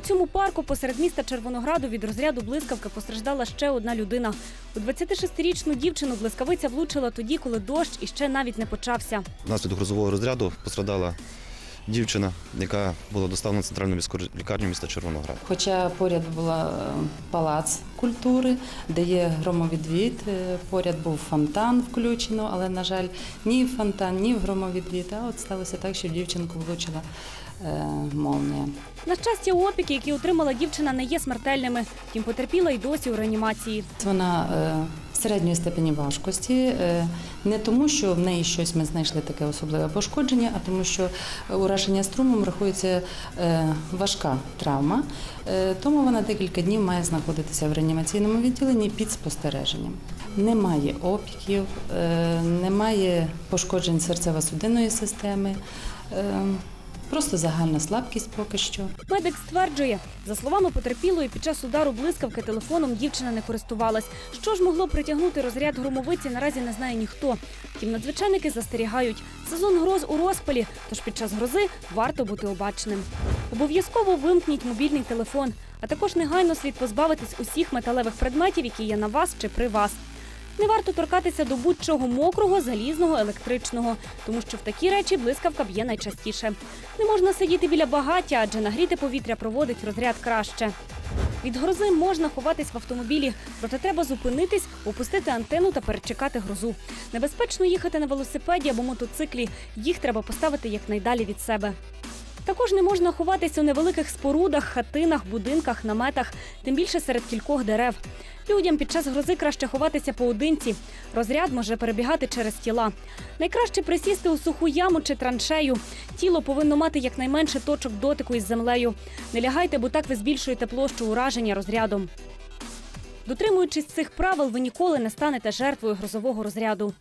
цьому парку посеред міста Червонограду від розряду блискавки постраждала ще одна людина. У 26-річну дівчину блискавиця влучила тоді, коли дощ іще навіть не почався. Внаслідок грозового розряду пострадала дівчина, яка була доставлена в центральну міську лікарню міста Червоноград. Хоча поряд була е, палац культури, де є громовідвід, е, поряд був фонтан включено, але, на жаль, ні в фонтан, ні в громовідвід. А от сталося так, що дівчинку влучила молнія. На щастя, опіки, які отримала дівчина, не є смертельними. Втім, потерпіла й досі у реанімації. Вона е, середньої степені важкості, е, не тому, що в неї щось ми знайшли таке особливе пошкодження, а тому, що ураження струмом рахується е, важка травма. Е, Тому вона декілька днів має знаходитися в реанімаційному відділенні під спостереженням. Немає опіків, е, немає пошкоджень серцево-судинної системи. е, Просто загальна слабкість поки що. Медик стверджує, за словами потерпілої, під час удару блискавки телефоном дівчина не користувалась. Що ж могло притягнути розряд громовиці, наразі не знає ніхто. Втім, надзвичайники застерігають. Сезон гроз у розпалі, тож під час грози варто бути обачним. Обов'язково вимкніть мобільний телефон, а також негайно слід позбавитись усіх металевих предметів, які є на вас чи при вас. Не варто торкатися до будь-чого мокрого, залізного, електричного, тому що в такі речі блискавка б'є найчастіше. Не можна сидіти біля багаття, адже нагріте повітря проводить розряд краще. Від грози можна ховатись в автомобілі, проте треба зупинитись, опустити антенну та перечекати грозу. Небезпечно їхати на велосипеді або мотоциклі. Їх треба поставити якнайдалі від себе. Також не можна ховатись у невеликих спорудах, хатинах, будинках, наметах, тим більше серед кількох дерев. Людям під час грози краще ховатися поодинці. Розряд може перебігати через тіла. Найкраще присісти у суху яму чи траншею. Тіло повинно мати якнайменше точок дотику із землею. Не лягайте, бо так ви збільшуєте площу ураження розрядом. Дотримуючись цих правил, ви ніколи не станете жертвою грозового розряду.